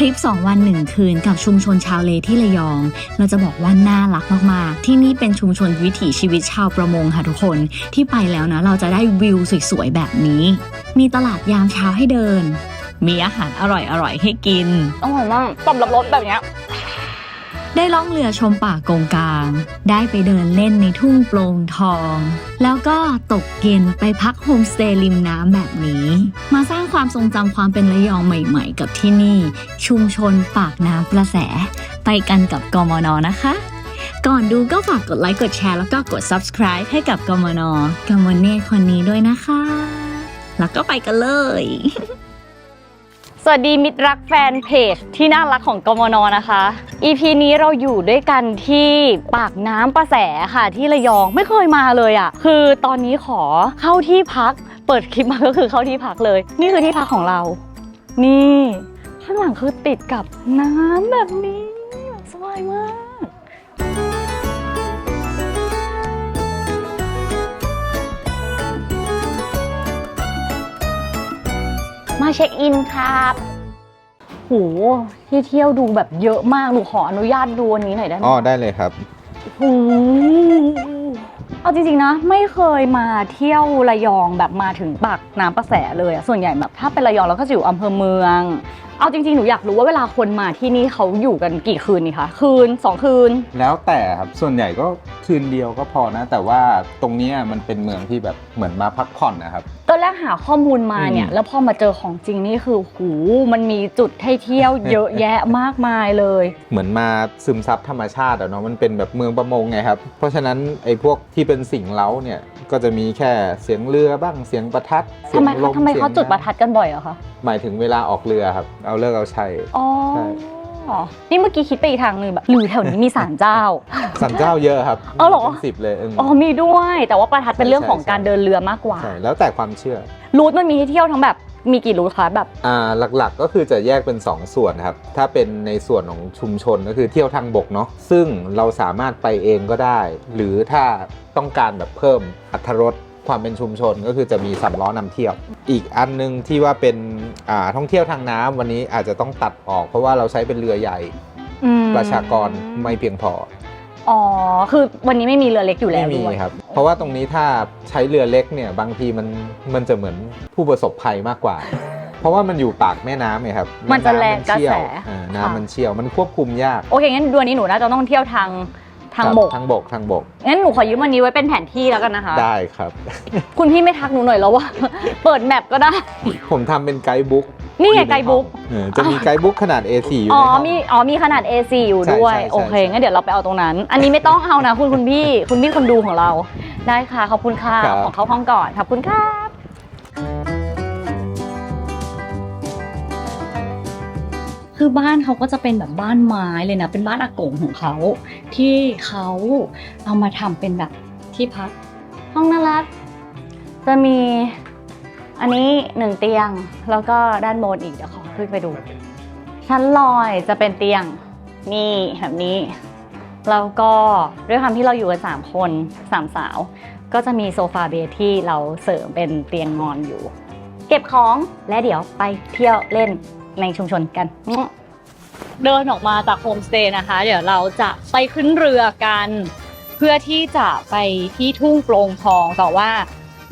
ทริป 2 วัน 1 คืนกับชุมชนชาวเลที่ระยอง เราจะบอกว่าน่ารักมากๆ ที่นี่เป็นชุมชนวิถีชีวิตชาวประมงค่ะทุกคนที่ไปแล้วนะ เราจะได้วิวสวยๆ แบบนี้ มีตลาดยามเช้าให้เดิน มีอาหารอร่อยๆให้กิน อร่อยมากตำรับรสแบบเนี้ย ได้ล่องเรือชมป่ากงกลาง ได้ไปเดินเล่นในทุ่งโปร่งทอง แล้วก็ตกเย็นไปพักโฮมสเตย์ริมน้ำแบบนี้ มาสร้างความทรงจำความเป็นระยองใหม่ๆ กับที่นี่ ชุมชนปากน้ำประแส ไปกันกับกมนนะคะ ก่อนดูก็ฝากกดไลค์กดแชร์แล้วก็กด subscribe ให้กับกมนกมเน่คนนี้ด้วยนะคะ แล้วก็ไปกันเลย วัสดีมิตรรักแฟนเพจที่น่ารักของกมนนะคะ EP นี้เราอยู่ด้วยกันที่ปากน้ำประแสค่ะที่ระยองไม่เคยมาเลยอะ่ะ คือตอนนี้ขอเข้าที่พัก เปิดคลิปมาก็คือเข้าที่พักเลย นี่คือที่พักของเรา นี่ข้างหลังคือติดกับน้ำแบบนี้สบายมากมาเช็คอินครับ โหที่เที่ยวดูแบบเยอะมากหนูขออนุญาตดูอันนี้หน่อยได้ไหมอ๋อได้เลยครับโหเอาจริงๆนะไม่เคยมาเที่ยวระยองแบบมาถึงปากน้ำประแสเลยอะส่วนใหญ่แบบถ้าเป็นระยองเราก็จะอยู่อำเภอเมือง เอาจริงๆหนูอยากรู้ว่าเวลาคนมาที่นี่เขาอยู่กันกี่คืนนี่คะคืนสองคืน แล้วแต่ครับส่วนใหญ่ก็คืนเดียวก็พอนะ แต่ว่าตรงเนี้ยมันเป็นเมืองที่แบบเหมือนมาพักผ่อนนะครับ ตอนแรกหาข้อมูลมาเนี่ยอืมแล้วพอมาเจอของจริงนี่คือหูมันมีจุดให้เที่ยวเยอะแยะมากมายเลย เหมือนมาซึมซับธรรมชาติอะเนาะมันเป็นแบบเมืองประมงไงครับ เพราะฉะนั้นไอ้พวกที่เป็นสิ่งเล้าเนี่ยก็จะมีแค่เสียงเรือบ้างเสียงประทัดเสีทำยงไมลเขามทำไมเขาสียงจุดประน้ำทัดกันบ่อยเหรอคะหมายถึงเวลาออกเรือครับ เอาเลิกเอาชัยอ๋อใช่ นี่เมื่อกี้คิดไปอีกทางหนึ่งแบบหรือแถวนี้มีศาลเจ้า สันเจ้าเยอะครับเอาเหรอป็นสิบเลยเอออ๋อมีด้วย แต่ว่าประทัดเป็นเรื่องของใช่การเดินเรือมากกว่า ใช่แล้วแต่ความเชื่อ รูทมันมีให้เที่ยวทั้งแบบมีกี่รูทคะแบบ อ่าหลักๆก็คือจะแยกเป็น 2 ส่วนครับ ถ้าเป็นในส่วนของชุมชนก็คือเที่ยวทางบกเนาะซึ่งเราสามารถไปเองก็ได้ หรือถ้าต้องการแบบเพิ่มอัตรส ความเป็นชุมชนก็คือจะมีสำล้อนำเที่ยว อีกอันหนึงที่ว่าเป็นอ่าท่องเที่ยวทางน้ำวันนี้อาจจะต้องตัดออก เพราะว่าเราใช้เป็นเรือใหญ่อืมประชากรไม่เพียงพออ๋อ คือวันนี้ไม่มีเรือเล็กอยู่แล้วไม่มีด้วยครับ เพราะว่าตรงนี้ถ้าใช้เรือเล็กเนี่ยบางทีมันมันจะเหมือนผู้ประสบภัยมากกว่า เพราะว่ามันอยู่ปากแม่น้ำไงครับ มันจะแรงกระน้ำเชี่ยแสวอ่าค่ะน้ำมันเชี่ยว มันควบคุมยาก โอเคงั้นดวนนี้หนูน่าจะต้องเที่ยวทาง ทางครับบก ทางบกทางบก งั้นหนูขอยืมวันนี้ไว้เป็นแผนที่แล้วกันนะคะ ได้ครับ คุณพี่ไม่ทักหนูหน่อยแล้วว่า เปิดแมปก็ได้ ผมทำเป็นไกด์บุ๊กนี่ไงอยู่ในไกด์บุ๊กห้องเออจะมีไกด์บุ๊กขนาด A4 อยู่อ๋อในห้องมีอ๋อมีขนาด A4 อยู่ใช่ด้วยใช่ใช่โอเคใช่งั้นเดี๋ยวเราไปเอาตรงนั้น อันนี้ไม่ต้องเอานะคุณคุณพี่ คุณพี่คนดูของเรา ได้ค่ะขอบคุณค่ะครับของเขาห้องก่อนขอบคุณครั คือบ้านเขาก็จะเป็นแบบบ้านไม้เลยนะ เป็นบ้านอากงของเขาที่เขาเอามาทำเป็นแบบที่พัก ห้องน่ารัก จะมีอันนี้หนึ่งเตียงแล้วก็ด้านบนอีกเดี๋ยวขอขึ้นไปดู ชั้นลอยจะเป็นเตียงนี่แบบนี้ แล้วก็ด้วยความที่เราอยู่กันสามคนสามสาว ก็จะมีโซฟาเบดที่เราเสริมเป็นเตียงนอนอยู่ เก็บของและเดี๋ยวไปเที่ยวเล่น ในชุมชนกัน เดินออกมาจากโฮมสเตย์นะคะ เดี๋ยวเราจะไปขึ้นเรือกัน เพื่อที่จะไปที่ทุ่งโปร่งทองแต่ว่า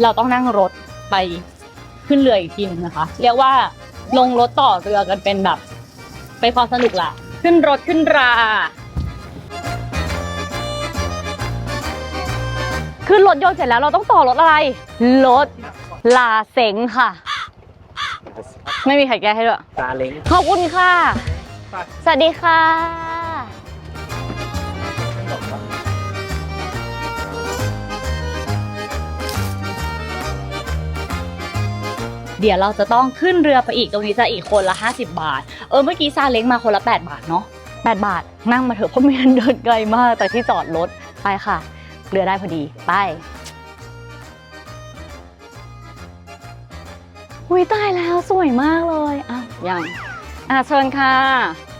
เราต้องนั่งรถไปขึ้นเรืออีกทีหนึงนะคะ เรียกว่าลงรถต่อเรือกันเป็นแบบเป็นความสนุกล่ะขึ้นรถขึ้นรา ขึ้นรถยนต์เสร็จแล้วเราต้องต่อรถอะไร รถลาเซ็งค่ะ ไม่มีใครแก้ให้ด้วยซาเล้งขอบคุณค่ะ สวัสดีค่ะ เดี๋ยวเราจะต้องขึ้นเรือไปอีกตรงนี้จะอีกคนละ 50 บาท เออเมื่อกี้ซาเล้งมาคนละ 8 บาทเนาะ8 บาท นั่งมาเถอะเพราะไม่งั้นเดินไกลมากแต่ที่จอดรถไปค่ะ เรือได้พอดีไป อุ้ยตายแล้วสวยมากเลยอ้าวยังอะเชิญค่ะ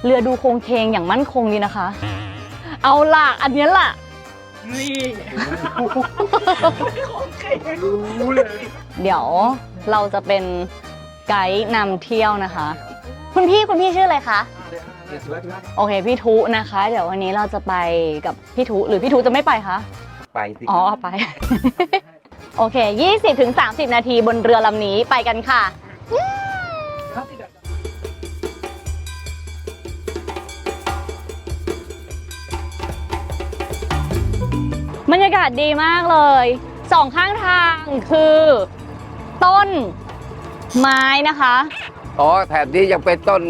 เรือดูโครงเคงอย่างมั่นคงดีนะคะ เอาล่ะอันเนี้ยล่ะ นี่รู้เลย เดี๋ยวเราจะเป็นไกด์นำเที่ยวนะคะ คุณพี่คุณพี่ชื่ออะไรคะ โอเคพี่ทุนะคะ เดี๋ยววันนี้เราจะไปกับพี่ทุหรือพี่ทุจะไม่ไปคะ ไปสิอ๋อไป โอเค 20ถึง30 นาทีบนเรือลำนี้ไปกันค่ะ บรรยากาศดีมากเลย สองข้างทางคือ ต้นไม้นะคะ อ๋อแถบนี้ยังเป็นต้น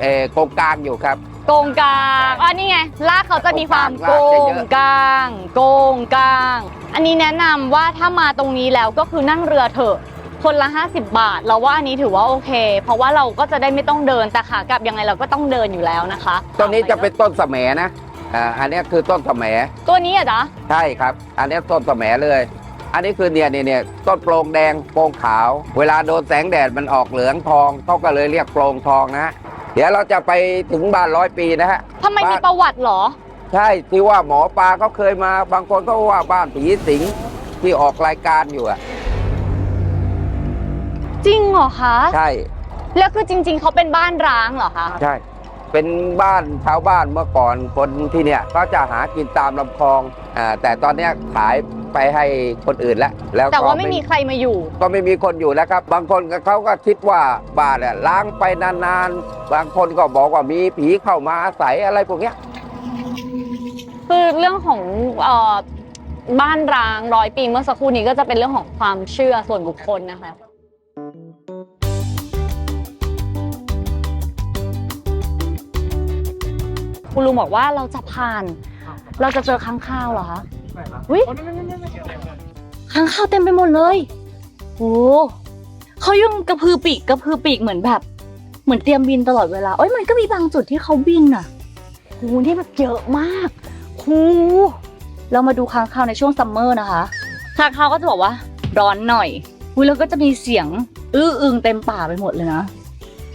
เอ่อโกงกลางอยู่ครับ โกงกลางอันนี้ไงลากเขาจะมีความโกรากจะเยงอะกลาง โกงกลาง อันนี้แนะนำว่าถ้ามาตรงนี้แล้วก็คือนั่งเรือเถอะคนละ 50 บาท เราว่าอันนี้ถือว่าโอเค เพราะว่าเราก็จะได้ไม่ต้องเดินแต่ขากลับยังไงเราก็ต้องเดินอยู่แล้วนะคะต้นนี้จะเป็นต้นสะแหมนะอ่าอันนี้คือต้นสะแหมตัวนี้อะจ๊ะใช่ครับ อันนี้ต้นสะแหมเลย อันนี้คือเนี่ยเนี่ยเนี่ยต้นโปร่งแดงโปร่งขาว เวลาโดนแสงแดดมันออกเหลืองทองเขาก็เลยเรียกโปร่งทองนะ เดี๋ยวเราจะไปถึงบ้านร้อยปีนะฮะทำไมมีประวัติเหรอ ใช่ที่ว่าหมอปลาเขาเคยมาบางคนก็ว่าบ้านผีสิงที่ออกรายการอยู่อะจริงเหรอคะ ใช่ แล้วคือจริง ๆ เขาเป็นบ้านร้างเหรอคะ ใช่ เป็นบ้านชาวบ้านเมื่อก่อนคนที่เนี่ยก็จะหากินตามลำคลองอ่าแต่ตอนเนี้ยขายไปให้คนอื่นแล้วแล้วแต่ก็ว่าไม่มีใครมาอยู่ ก็ไม่มีคนอยู่แล้วครับ บางคนก็เขาก็คิดว่าบ้านเนี่ยล้างไปนานๆ บางคนก็บอกว่ามีผีเข้ามาอาศัยอะไรพวกเนี้ย คือเรื่องของเอ่อบ้านร้างร้อยปีเมื่อสักครู่นี้ก็จะเป็นเรื่องของความเชื่อส่วนบุคคลนะคะ คุณลุงบอกว่าเราจะผ่าน เราจะเจอค้างคาวเหรอคะวิค้างคาวเต็มไปหมดเลยโอ้เขายังกระพือปีกกระพือปีกเหมือนแบบ เหมือนเตรียมบินตลอดเวลาเอ้ยมันก็มีบางจุดที่เขาบินน่ะโหนี่แบบเยอะมาก หเรามาดูค้างคาวในช่วงซัมเมอร์นะคะค้างคาวก็จะบอกว่าร้อนหน่อยอุ้ยแล้วก็จะมีเสียงอื้ออึงเต็มป่าไปหมดเลยนะ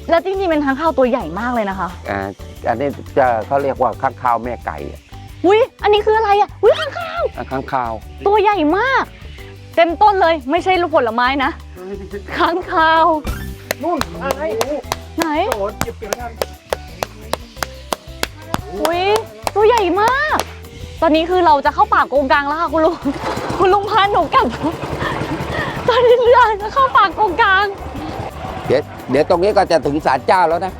แล้วจริงๆเป็นค้างคาวตัวใหญ่มากเลยนะคะอ่าอันนี้จะเขาเรียกว่าข้างคาวแม่ไก่อะอุ้ยอันนี้คืออะไรอะอุ้ยค้างคาวอะข้างคาว ตัวใหญ่มาก เต็มต้นเลยไม่ใช่ลูกผลไม้นะค้างคาวนู่นอะไรไหนโอ้โหเก็บเกี่ยวกันอุ้ยตัวใหญ่มาก ตอนนี้คือเราจะเข้าป่าโกงกลางแล้วค่ะคุณลุง คุณลุงพาหนูกลับ ตอนนี้เรือจะเข้าป่าโกงกลาง เดี๋ยวเดี๋ยวตรงนี้ก็จะถึงศาลเจ้าแล้วนะ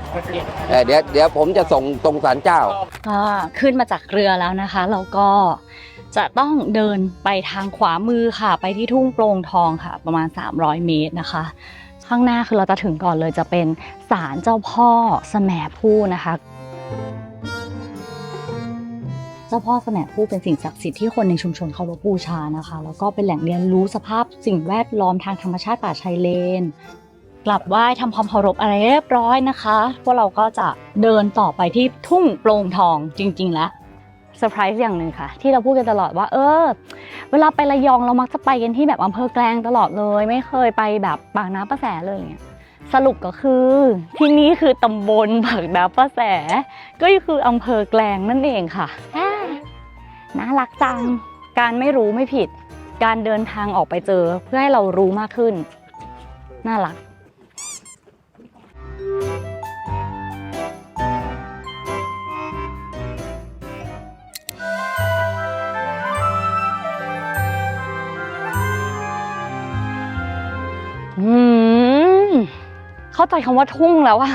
เออเดี๋ยวเดี๋ยวผมจะส่งตรงศาลเจ้า อ่าขึ้นมาจากเรือแล้วนะคะแล้วก็จะต้องเดินไปทางขวามือค่ะ ไปที่ทุ่งโปร่งทองค่ะ ประมาณ 300 เมตรนะคะ ข้างหน้าคือเราจะถึงก่อนเลยจะเป็นศาลเจ้าพ่อแสมผู้นะคะ เจ้าพ่อแสมผู้เป็นสิ่งศักดิ์สิทธิ์ที่คนในชุมชนเคารพบูชานะคะ แล้วก็เป็นแหล่งเรียนรู้สภาพสิ่งแวดล้อมทางธรรมชาติป่าชายเลน กลับไหว้ทำความเคารพอะไรเรียบร้อยนะคะ พวกเราก็จะเดินต่อไปที่ทุ่งโปร่งทองจริง ๆ แล้วเซอร์ไพรส์อย่างหนึ่งค่ะ ที่เราพูดกันตลอดว่า เออ เวลาไประยองเรามักจะไปกันที่แบบอำเภอแกลงตลอดเลย ไม่เคยไปแบบปากน้ำประแสเลยอะไรเงี้ยสรุปก็คือที่นี่คือตำบลปากน้ำประแส ก็คืออำเภอแกลงนั่นเองค่ะ น่ารักจัง การไม่รู้ไม่ผิด การเดินทางออกไปเจอเพื่อให้เรารู้มากขึ้น น่ารักอืมเข้าใจคำว่าทุ่งแล้วอะ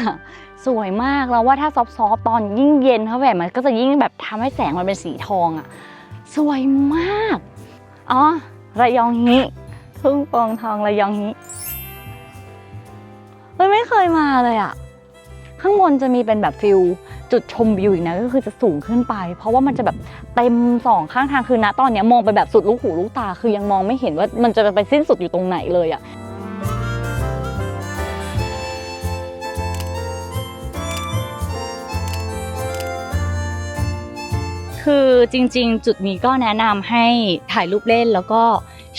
สวยมากแล้วว่าถ้าซอฟต์ๆตอนยิ่งเย็นเข้าไปมันก็จะยิ่งแบบทำให้แสงมันเป็นสีทองอะสวยมาก อ๋อ ระยองฮิทุ่งปองทองระยองฮิเฮ้ยไม่เคยมาเลยอะข้างบนจะมีเป็นแบบฟิลจุดชมวิวอีกนะก็คือจะสูงขึ้นไป เพราะว่ามันจะแบบเต็มสองข้างทางคือณตอนนี้มองไปแบบสุดลูกหูลูกตา คือยังมองไม่เห็นว่ามันจะไปสิ้นสุดอยู่ตรงไหนเลยอะ คือจริงๆ จุดนี้ก็แนะนำให้ถ่ายรูปเล่นแล้วก็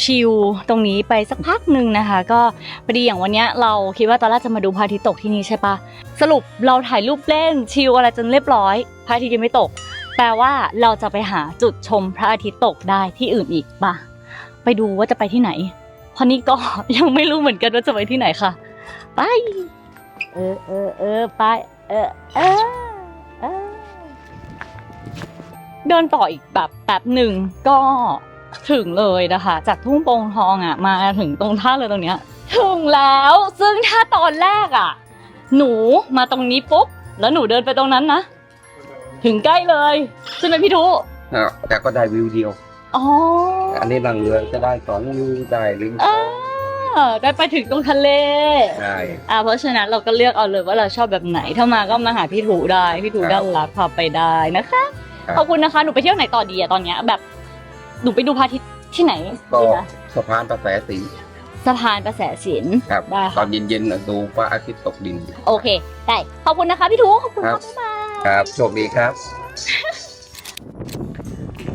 ชิลตรงนี้ไปสักพักหนึ่งนะคะ ก็พอดีอย่างวันเนี้ยเราคิดว่าตอนแรกจะมาดูพระอาทิตย์ตกที่นี่ใช่ปะสรุปเราถ่ายรูปเล่นชิลอะไรจนเรียบร้อยพระอาทิตย์ยังไม่ตก แปลว่าเราจะไปหาจุดชมพระอาทิตย์ตกได้ที่อื่นอีกปะไปดูว่าจะไปที่ไหนเพราะนี่ก็ยังไม่รู้เหมือนกันว่าจะไปที่ไหนค่ะ ไป เออเออเออไป เออเออเออ เดินต่ออีกแบบแป๊บหนึ่งก็ถึงเลยนะคะ จากทุ่งโป่งทองอะมาถึงตรงท่าเรือตรงเนี้ย ถึงแล้ว ซึ่งถ้าตอนแรกอะ หนูมาตรงนี้ปุ๊บ แล้วหนูเดินไปตรงนั้นนะ ถึงใกล้เลยใช่ไหมพี่ทุอะแต่ก็ได้วิวเดียว อ๋อ อันนี้นั่งเรือจะได้สองวิวได้ลิงเออได้ไปถึงตรงทะเล ใช่อ่าเพราะฉะนั้นเราก็เลือกเอาเลยว่าเราชอบแบบไหน ถ้ามาก็มาหาพี่ถูได้ พี่ถูด้านรักพาไปได้นะคะ ขอบคุณนะคะ หนูไปเที่ยวไหนต่อดีอะตอนเนี้ยแบบ หนูไปดูพระอาทิตย์ที่ไหนก็ดีคะสะพานกระแสสีสะพานประแสสินครับ ได้ตอค่ะนเย็นๆน่ะดูพระอาทิตย์ตกดินโอเค ได้ ขอบคุณนะคะพี่ถูขอบคุณครัค่ะบบ๊ายบายครับโชคดีครับ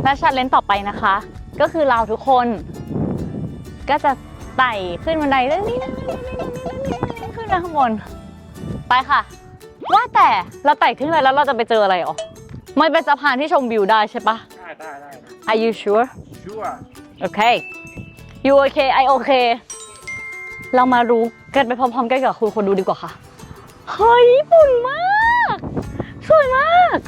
และชัดเลนต่อไปนะคะ ก็คือเราทุกคน ก็จะไต่ขึ้นบันไดเรื่องนี้นะขึ้นไปข้างบน ไปค่ะ ว่าแต่เราไต่ขึ้นไปแล้วเราจะไปเจออะไรอ๋อ ไม่เป็นสะพานที่ชมวิวได้ใช่ปะ ได้ได้ได้ Are you sure ชัวร์โอเค you okay I okay เรามารู้กันไปพร้อมๆกันกับคุณคนดูดีกว่าค่ะ เฮ้ยญี่ปุ่นมาก สวยมาก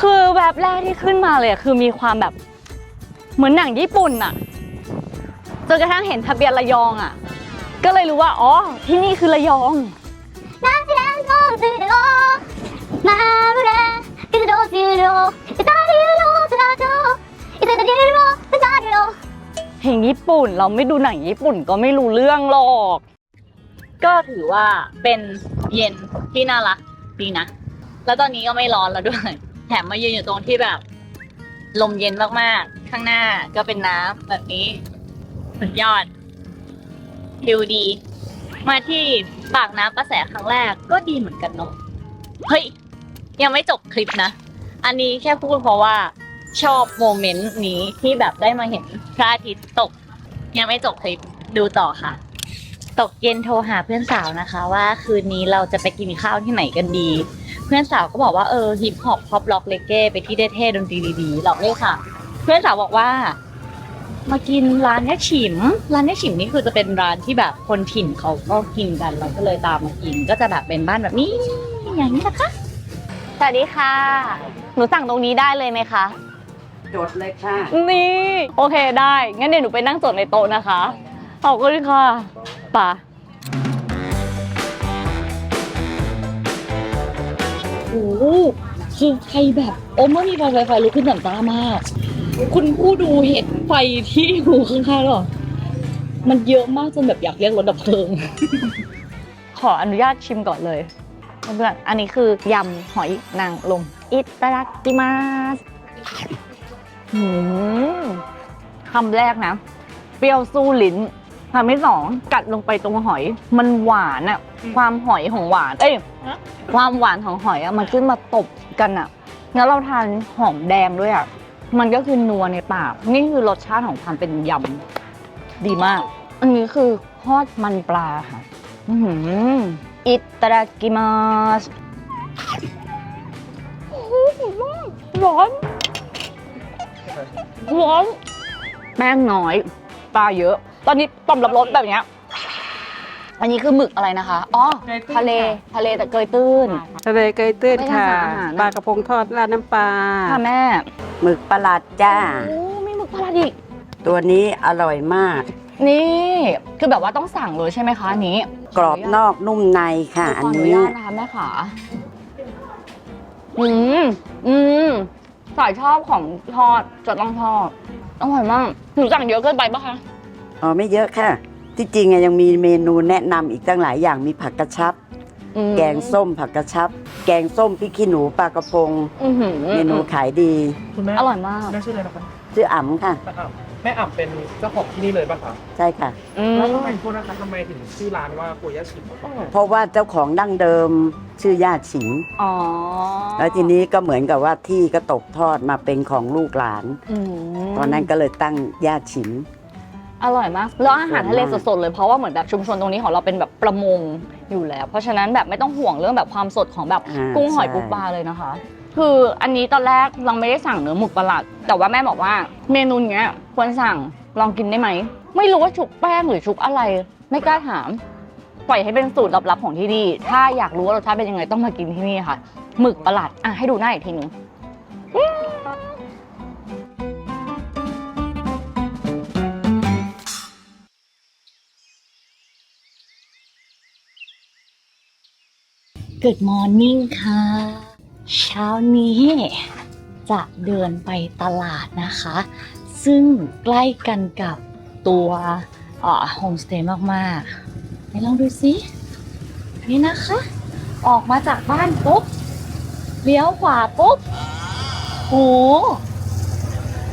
คือแบบแรกที่ขึ้นมาเลยอะคือมีความแบบ เหมือนหนังญี่ปุ่นอะจนกระทั่งเห็นทะเบียนระยองอะ ก็เลยรู้ว่าอ๋อที่นี่คือระยองน้ำที่ร้างซื้อโลมาบุระกินโดซื้อโลอิตาลีโลซาโจอิตาลีโลซาโลเพลงญี่ปุ่นเราไม่ดูหนังญี่ปุ่นก็ไม่รู้เรื่องหรอก ก็ถือว่าเป็นเย็นที่น่ารักดีนะ แล้วตอนนี้ก็ไม่ร้อนแล้วด้วย แถมมาเย็นอยู่ตรงที่แบบ ลมเย็นมากๆ ข้างหน้าก็เป็นน้ำแบบนี้สุดยอด วิวดี มาที่ปากน้ำประแสครั้งแรกก็ดีเหมือนกันเนาะเฮ้ย ยังไม่จบคลิปนะ อันนี้แค่พูดเพราะว่าชอบโมเมนต์นี้ที่แบบได้มาเห็นพระอาทิตย์ตก ยังไม่จบคลิปดูต่อค่ะ ตกเย็นโทรหาเพื่อนสาวนะคะ ว่าคืนนี้เราจะไปกินข้าวที่ไหนกันดี เพื่อนสาวก็บอกว่าเออฮิปฮอปพอปล็อกเลเก้ไปที่เดท่ดนตรีดีๆหรอกเลยค่ะ เพื่อนสาวบอกว่า มากินร้านแยกฉิม ร้านแยกฉิมนี่คือจะเป็นร้านที่แบบคนถิ่นเขาก็กินกันเราก็เลยตามมากิน ก็จะแบบเป็นบ้านแบบนี้ อย่างนี้นะคะ สวัสดีค่ะ หนูสั่งตรงนี้ได้เลยไหมคะ จดเลยค่ะ นี่ โอเคได้ งั้นเดี๋ยวหนูไปนั่งจดในโต๊ะนะคะ ขอบคุณค่ะป่ะโอ้โหคือไฟแบบ โอ้เมื่อมีไฟไฟไฟลุกขึ้นต่ำตามาก คุณผู้ดูเห็นไฟที่อยู่ข้างๆหรอ มันเยอะมากจนแบบอยากเรียกรถดับเพลิง ขออนุญาตชิมก่อนเลยเพื่อนอันนี้คือยำหอยนางรมอิตาดากิมาสหืมคำแรกนะ เปรี้ยวสู้ลิ้นคำที่สองกัดลงไปตรงหอย มันหวานอะความหอยของหวาน เอ้ย ความหวานของหอยอะมันขึ้นมาตบกันอะแล้วเราทานหอมแดงด้วยอะ มันก็คือนัวในปาก นี่คือรสชาติของความเป็นยำดีมาก อันนี้คือทอดมันปลาค่ะอือหืออิตาดากิมาสโอ้โหร้อนร้อนแป้งน้อย ปลาเยอะ ตอนนี้ต้มรับรสแบบเนี้ย อันนี้คือหมึกอะไรนะคะ อ๋อทะเลทะเลแต่เกยตื้น ทะเลเกยตื้นไม่ค่ะทานอาหารนะ ปลากระพงทอดราดน้ำปลา ค่ะแม่ หมึกประหลาดจ้า โอ้ มีหมึกปลาดิกตัวนี้อร่อยมาก นี่ คือแบบว่าต้องสั่งเลยใช่ไหมคะอันนี้กรอบนอกนุ่มในค่ะ ขอันออนุนี้ญาตนะคะแม่ขาอืม อืม สายชอบของทอดจะต้องทอดอร่อยมากหนูสั่งเยอะเกินไปปะคะ อ๋อไม่เยอะค่ะ ที่จริงอะยังมีเมนูแนะนำอีกตั้งหลายอย่างมีผักกระชับ อืมแกงส้มผักกระชับ แกงส้มพริกขี้หนูปลากระพง อื้อหือเมนูขายดี คุณแม่อร่อยมากแม่ชื่ออะไรนะครับชื่ออ๋ำค่ะ แม่อ่ำแม่อ่ำเป็นเจ้าของที่นี่เลยป่ะคะใช่ค่ะ อืมแล้วทำไมโทษนะคะทำไมถึงชื่อร้านว่าโกย่าชิมอะเพราะว่าเจ้าของดั้งเดิมชื่อย่าฉิมอ๋อแล้วทีนี้ก็เหมือนกับว่าที่ก็ตกทอดมาเป็นของลูกหลานอืมตอนนั้นก็เลยตั้งย่าฉิม อร่อยมาก แล้วอาหารทะเลอร่อยมากสดๆเลยเพราะว่าเหมือนแบบชุมชนตรงนี้ของเราเป็นแบบประมงอยู่แล้ว เพราะฉะนั้นแบบไม่ต้องห่วงเรื่องแบบความสดของแบบอ่ากุ้งหอยใช่ ปูปลาเลยนะคะ คืออันนี้ตอนแรกเราไม่ได้สั่งเนื้อหมึกประหลาดแต่ว่าแม่บอกว่าเมนูเนี้ยควรสั่งลองกินได้ไหมไม่รู้ว่าชุบแป้งหรือชุบอะไร ไม่กล้าถาม ปล่อยให้เป็นสูตรลับๆของที่นี่ถ้าอยากรู้ว่ารสชาติเป็นยังไงต้องมากินที่นี่ค่ะหมึกประหลาดอะให้ดูหน้าอีกทีหนึง Good morning ค่ะ เช้านี้จะเดินไปตลาดนะคะ ซึ่งใกล้กันกับตัวโฮมสเตย์มากๆไหนลองดูสินี่นะคะ ออกมาจากบ้านปุ๊บเลี้ยวขวาปุ๊บโห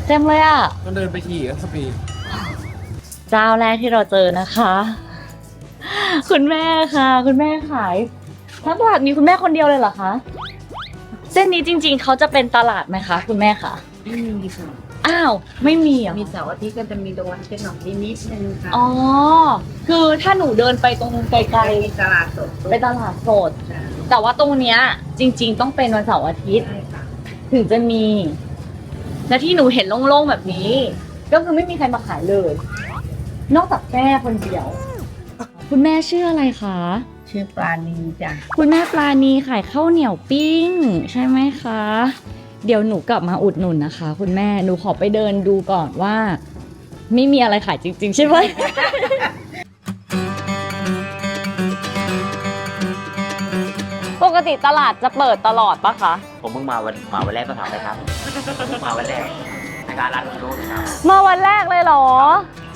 เต็มเลยอะก็เดินไปขี่สปีดเจ้าแรกที่เราเจอนะคะ คุณแม่ค่ะ คุณแม่ขาย ทั้งตลาดมีคุณแม่คนเดียวเลยเหรอคะ เส้นนี้จริง ๆ เขาจะเป็นตลาดไหมคะ คุณแม่คะ ไม่มีค่ะอ้าว ไม่มีเหรอมีเสาร์อาทิตย์ก็จะมีโดนเป็นหน่อยนิดนึงค่ะอ๋อ คือถ้าหนูเดินไปตรงไกลมีตลาดสดๆไปตลาดสดแต่ว่าตรงเนี้ย จริง ๆ ต้องเป็นวันเสาร์อาทิตย์ ใช่ค่ะถึงจะมี และที่หนูเห็นโล่งๆแบบนี้ ก็คือไม่มีใครมาขายเลย นอกจากแม่คนเดียว คุณแม่ชื่ออะไรคะ ชื่อปลานีจ้ะคุณแม่ปลานีขายข้าวเหนียวปิ้ง ใช่ไหมคะ เดี๋ยวหนูกลับมาอุดหนุนนะคะ คุณแม่หนูขอไปเดินดูก่อนว่า ไม่มีอะไรขายจริง ๆ ใช่ไหม ปกติตลาดจะเปิดตลอดปะคะ ผมเพิ่งมาวันมาวันแรกก็ถามเลยครับผมมาวันแรกในการร้านรู้นะครับ มาวันแรกเลยเหรอ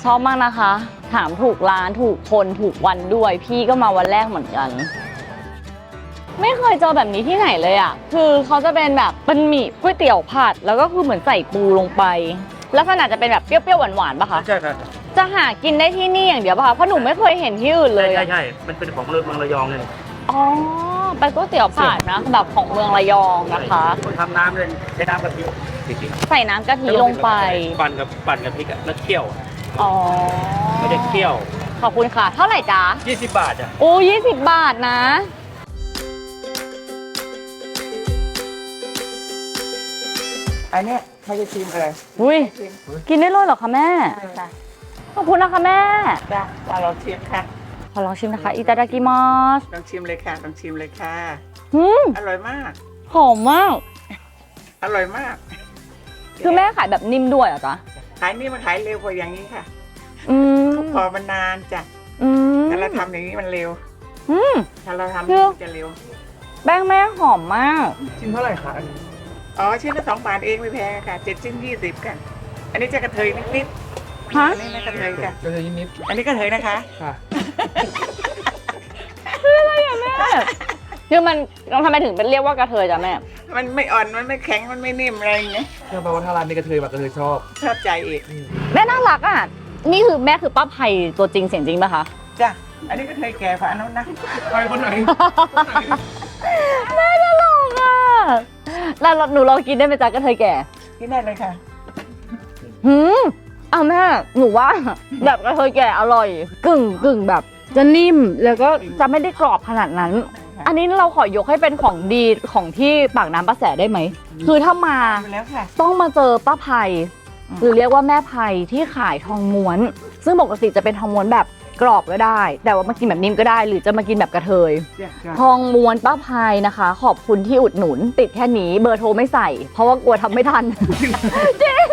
ชอบมากนะคะ ถามถูกร้านถูกคนถูกวันด้วย พี่ก็มาวันแรกเหมือนกัน ไม่เคยเจอแบบนี้ที่ไหนเลยอะ คือเขาจะเป็นแบบเป็นหมี่ก๋วยเตี๋ยวผัด แล้วก็คือเหมือนใส่ปูลงไป ลักษณะจะเป็นแบบเปรี้ยวๆหวานๆปะคะ ใช่ครับจะหากินได้ที่นี่อย่างเดียวปะคะเพราะหนูไม่เคยเห็นที่อื่นเลย ใช่อะใช่มันเป็นของเมืองระยองเลยอ๋อเป็นก๋วยเตี๋ยวผัดนะแบบของเมืองระยองนะคะทำน้ำเลยใช้น้ำกะทิจริงใส่น้ำกะๆทิลงไป ปั่นกับปั่นกับพริกอะแล้วเคี่ยว อ๋อไม่ได้เคี่ยว ขอบคุณค่ะ เท่าไหร่จ๊ะ20 บาทอะ โอ้ยี่สิบบาทนะ อันเนี้ยเขาจะชิมอะไรอุ้ยกินได้เลยเหรอคะแม่ จ้ะขอบคุณนะคะแม่ จ้ะจะลองชิมค่ะ ขอลองชิมนะคะ อิตาดากิมัสลองชิมเลยค่ะลองชิมเลยค่ะ หืมอร่อยมาก หอมมาก อร่อยมากคือแม่ขายแบบนิ่มด้วยเหรอจ๊ะ ขายนี่มันขายเร็วกว่าอย่างนี้ค่ะอืมพอมันนานจ้ะอืมแต่เราทำอย่างนี้มันเร็ว อืม ถ้าเราทำคือมันจะเร็ว แป้งแม่หอมมาก ชิ้นเท่าไหร่คะอ๋อชิ้นละสองบาทเองไม่แพงค่ะเจ็ดชิ้นยี่สิบค่ะอันนี้จะกระเทยนิดๆฮะ อันนี้ไม่กระเทยค่ะ ก็จะนิดอันนี้กระเทยนะคะ ๆค่ะ คือมั นทำไมถึงเป็นเรียกว่ากระเทยจ้ะแม่ มันไม่อ่อนมันไม่แข็งมันไม่นิ่มอะไรอย่างเงี้ยเชื่อป่าว่าถ้าร้านนี้กระเทยแบบกระเทยชอบชอบใจอีกแม่น่ารักอะ นี่คือแม่คือป้าไผ่ตัวจริงเสียงจริงปะคะ จ้ะอันนี้กระเทยแก่กว่าอันนั้นนะใครคนไหนแม่ตลกอะแล้วหนูลองกินได้ไหมจ๊ะกระเทยแก่ที่นั่นเลยค่ะ หืมเอาแม่หนูว่า แบบกระเทยแก่อร่อย กึ่งกึ่งแบบ จะนิ่มแล้วก็จะไม่ได้กรอบขนาดนั้น อันนี้เราขอยกให้เป็นของดีของที่ปากน้ำประแสได้ไหม คือถ้ามาไปแล้วค่ะ ต้องมาเจอป้าไผ่หรือเรียกว่าแม่ไผ่ที่ขายทองม้วน ซึ่งปกติจะเป็นทองม้วนแบบกรอบก็ได้ แต่ว่ามากินแบบนิ่มก็ได้ หรือจะมากินแบบกระเทยทองม้วนป้าพายนะคะ ขอบคุณที่อุดหนุน ติดแค่นี้เบอร์โทรไม่ใส่ เพราะว่ากลัวทำไม่ทัน จริง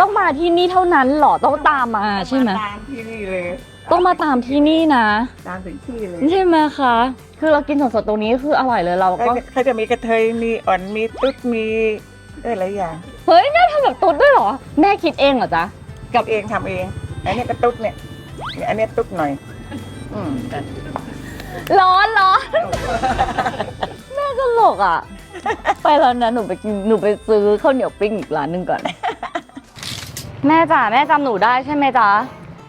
ต้องมาที่นี่เท่านั้นเหรอต้องตามมาใช่ไหมตามที่นี่เลย ต้องมาตามที่นี่นะ ตามถึงที่เลย ใช่ไหมคะ คือเรากินสดๆตรงนี้คืออร่อยเลยเราเขาก็จะเขาจะมีกระเทย มีอ่อน มีตุ๊ด มีเออหลายอย่าง เฮ้ยแม่ทำแบบตุ๊ดด้วยเหรอ แม่คิดเองเหรอจ๊ะ กับเองทำเอง อันนี้ก็ตุ๊ดเนี่ยเนี่ยอันนี้ตุ๊ดหน่อย อืมร้อนร้อนแม่ตลกอะ ไปแล้วนะหนูไปกินหนูไปซื้อข้าวเหนียวปิ้งอีกร้านหนึงก่อน แม่จ๋าแม่จำหนูได้ใช่ไหมจ๊ะ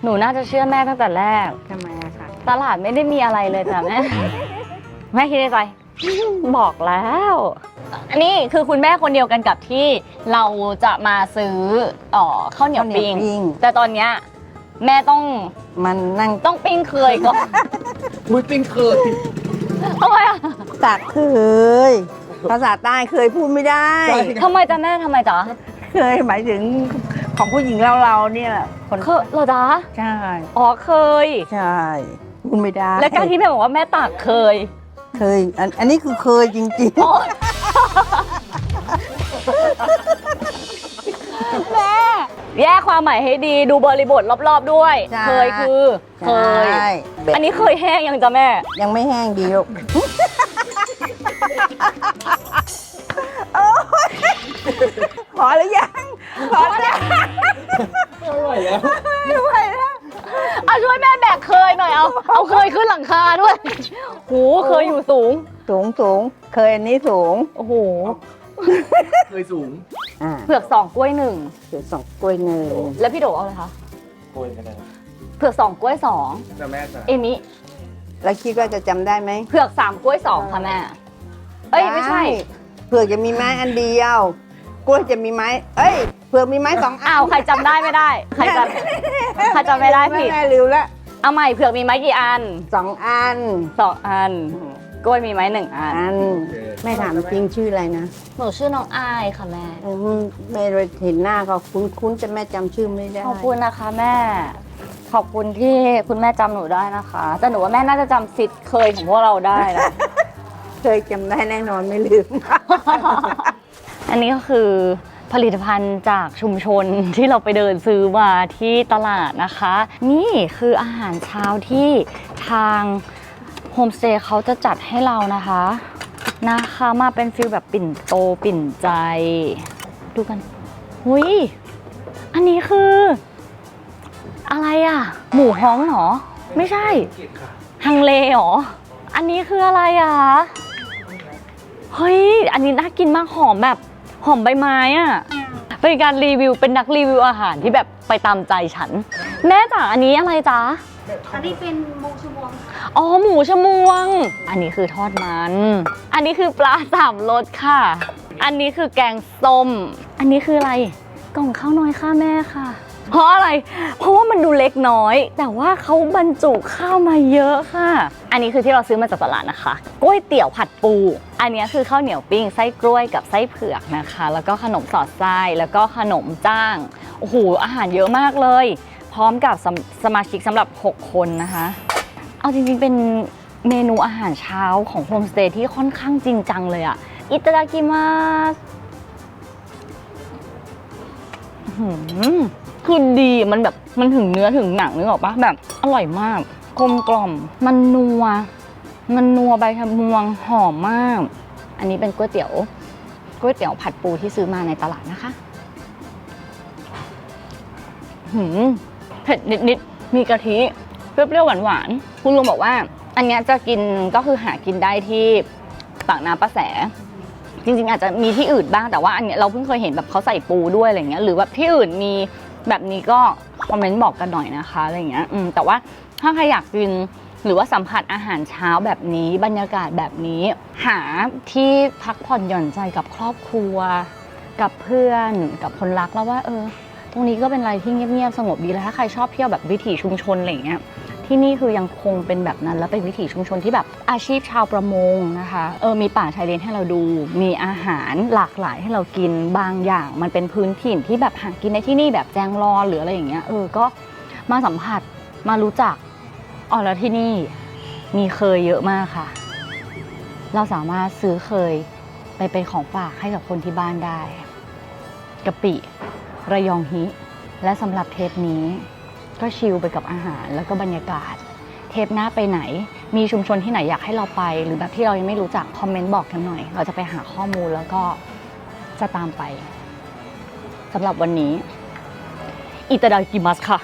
หนูน่าจะเชื่อแม่ตั้งแต่แรก ทำไมอะคะตลาดไม่ได้มีอะไรเลยจ้ะแม่ แม่คิดในใจบอกแล้ว อันนี้คือคุณแม่คนเดียวกันกับที่เราจะมาซื้อเอ่อข้าวเหนียวปิ้งข้าวเหนียวปิ้งแต่ตอนเนี้ยแม่ต้องมันนั่งต้องปิ้งเคยก่อน อุ้ยปิ้งเคยทำไมอะตักเคย ภาษาใต้เคยพูดไม่ได้ ทำไมจ๊ะแม่ทำไมจ๊ะ เคยหมายถึง ของผู้หญิงเราเราๆเนี่ยคนเคยเหรอจ๊ะใช่อ๋อเคย ใช่พูดไม่ได้และการที่แม่บอกว่าแม่ตากเคย เคย อันอันนี้คือเคยจริงโอ๊ยแม่แยกความหมายให้ดีดูบริบทรอบๆด้วย ใช่ เคยคือๆเคย ใช่แบบอันนี้เคยแห้งยังจ้ะแม่ ยังไม่แห้งดีลูก พอหรือยังพอแล้วเอาช่วยแม่แบกเคยหน่อยเอาเอาเคยขึ้นหลังคาด้วย หูเคยอยู่สูง สูงสูงเคยอันนี้สูงโอ้โหเคยสูงอ่าเผือกสองกล้วยหนึ่งเดี๋ยวสองกล้วยหนึ่งแล้วพี่โดเอาอะไรคะโกยกันเลยเผือกสองกล้วยสองจะแม่จะเอมิแล้วคิดว่าจะจำได้ไหมเผือกสามกล้วยสองค่ะแม่เอ้ยไม่ใช่ ด้เผือกจะมีไม้อันเดียว กล้วยจะมีไม้ เอ้ยเผือกมีไม้สองอันอ้าวใครจำได้ไม่ได้ ใครจำใครจำไม่ได้ผิด แม่ลืมแล้วเอาใหม่เผือกมีไม้กี่อันสองอันสองอัน กล้วยมีไม้หนึ่งอัน อันแม่ถามจริงชื่ออะไรนะหนูชื่อน้องอายค่ะแม่ อืมแม่เลยเห็นหน้าก็คุ้นๆแต่แม่จำชื่อไม่ได้ขอบคุณนะคะแม่ ขอบคุณที่คุณแม่จำหนูได้นะคะ แต่หนูว่าแม่น่าจะจำสิทธิ์เคยของพวกเราได้นะ เคยจำได้แน่นอนไม่ลืม อันนี้ก็คือผลิตภัณฑ์จากชุมชนที่เราไปเดินซื้อมาที่ตลาดนะคะ นี่คืออาหารเช้าที่ทางโฮมสเตย์เขาจะจัดให้เรานะคะนะคะมาเป็นฟิลแบบปิ่นโตปิ่นใจ ดูกันหุยอันนี้คือ อะไรอะ หมูฮ้องเหรอ ไม่ใช่ฮังเลเหรอ อันนี้คืออะไรอะ เฮ้ย อันนี้น่ากินมากหอมแบบ หอมใบไม้อะเป็นการรีวิวเป็นนักรีวิวอาหารที่แบบไปตามใจฉัน แม่จ๋าอันนี้อะไรจ๊ะอันนี้เป็นหมูชมวงอ๋อหมูชมวง อันนี้คือทอดมัน อันนี้คือปลาสามรสค่ะ อันนี้คือแกงส้ม อันนี้คืออะไร กล่องข้าวน้อยค่ะแม่ค่ะ เพราะอะไร เพราะว่ามันดูเล็กน้อย แต่ว่าเขาบรรจุข้าวมาเยอะค่ะ อันนี้คือที่เราซื้อมาจากตลาดนะคะก๋วยเตี๋ยวผัดปู อันนี้คือข้าวเหนียวปิ้งไส้กล้วยกับไส้เผือกนะคะ แล้วก็ขนมสอดไส้แล้วก็ขนมจ้างโอ้โหอาหารเยอะมากเลย พร้อมกับสมสมาชิกสำหรับ 6 คนนะคะ เอาจริงๆเป็นเมนูอาหารเช้าของโฮมสเตย์ที่ค่อนข้างจริงจังเลยอะอิตาดากิมาส คือดีมันแบบมันถึงเนื้อถึงหนังนึกออกปะแบบอร่อยมาก กลมกล่อม มันนัว มันนัวใบชะมวงหอมมาก อันนี้เป็นก๋วยเตี๋ยวก๋วยเตี๋ยวผัดปูที่ซื้อมาในตลาดนะคะหืมเผ็ดนิดๆมีกะทิเปรี้ยวๆหวานๆคุณลุงบอกว่า อันเนี้ยจะกินก็คือหากินได้ที่ปากน้ำประแสจริงๆอาจจะมีที่อื่นบ้างแต่ว่าอันเนี้ยเราเพิ่งเคยเห็นแบบเขาใส่ปูด้วยอะไรเงี้ยหรือแบบที่อื่นมี แบบนี้ก็คอมเมนต์บอกกันหน่อยนะคะอะไรเงี้ยอืมแต่ว่าถ้าใครอยากกินหรือว่าสัมผัสอาหารเช้าแบบนี้ บรรยากาศแบบนี้ หาที่พักผ่อนหย่อนใจกับครอบครัว กับเพื่อนกับคนรักแล้วว่า เออ ตรงนี้ก็เป็นอะไรที่เงียบๆสงบดีแล้วถ้าใครชอบเที่ยวแบบวิถีชุมชนอะไรเงี้ย ที่นี่คือยังคงเป็นแบบนั้น แล้วเป็นวิถีชุมชนที่แบบอาชีพชาวประมงนะคะเออมีป่าชายเลนให้เราดู มีอาหารหลากหลายให้เรากินบางอย่าง มันเป็นพื้นถิ่นที่แบบหากินในที่นี่แบบแจงรอหรืออะไรอย่างเงี้ยเออก็มาสัมผัสมารู้จักอ๋อแล้วที่นี่มีเคยเยอะมากค่ะ เราสามารถซื้อเคยไปเป็นของฝากให้กับคนที่บ้านได้กะปิ ระยองฮิ และสำหรับเทปนี้ ก็ชิลไปกับอาหารแล้วก็บรรยากาศ เทปหน้าไปไหน มีชุมชนที่ไหนอยากให้เราไป หรือแบบที่เรายังไม่รู้จักคอมเมนต์บอกกันหน่อย เราจะไปหาข้อมูลแล้วก็จะตามไปสำหรับวันนี้อิตาดากิมัสค่ะ